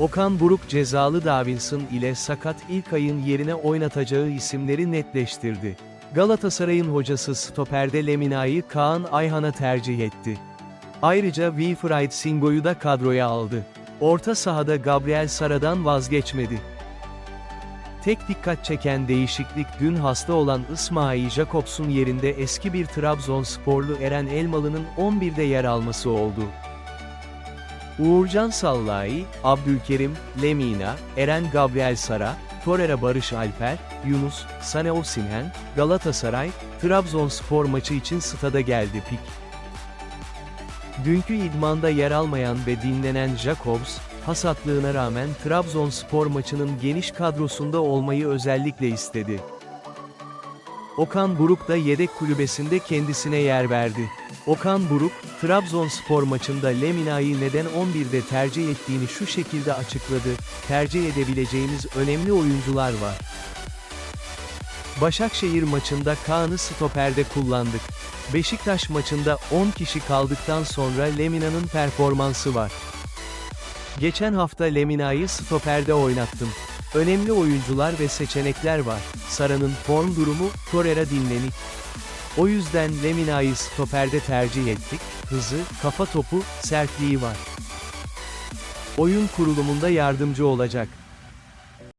Okan Buruk cezalı Davinson ile sakat ilk ayın yerine oynatacağı isimleri netleştirdi. Galatasaray'ın hocası stoperde Lemina'yı Kaan Ayhan'a tercih etti. Ayrıca Wilfried Singo'yu da kadroya aldı. Orta sahada Gabriel Sara'dan vazgeçmedi. Tek dikkat çeken değişiklik dün hasta olan İsmail Jakobs'un yerinde eski bir Trabzonsporlu Eren Elmalı'nın 11'de yer alması oldu. Uğurcan Sallai, Abdülkerim, Lemina, Eren Gabriel Sara, Torreira Barış Alper, Yunus, Sane Osimhen, Galatasaray, Trabzonspor maçı için stada geldi pik. Dünkü idmanda yer almayan ve dinlenen Jacobs, hasatlığına rağmen Trabzonspor maçının geniş kadrosunda olmayı özellikle istedi. Okan Buruk da yedek kulübesinde kendisine yer verdi. Okan Buruk, Trabzonspor maçında Lemina'yı neden 11'de tercih ettiğini şu şekilde açıkladı, tercih edebileceğimiz önemli oyuncular var. Başakşehir maçında Kaan'ı stoperde kullandık. Beşiktaş maçında 10 kişi kaldıktan sonra Lemina'nın performansı var. Geçen hafta Lemina'yı stoperde oynattım. Önemli oyuncular ve seçenekler var. Sara'nın form durumu, Torreira dinlenik. O yüzden Lemina'yı stoperde tercih ettik, hızı, kafa topu, sertliği var. Oyun kurulumunda yardımcı olacak.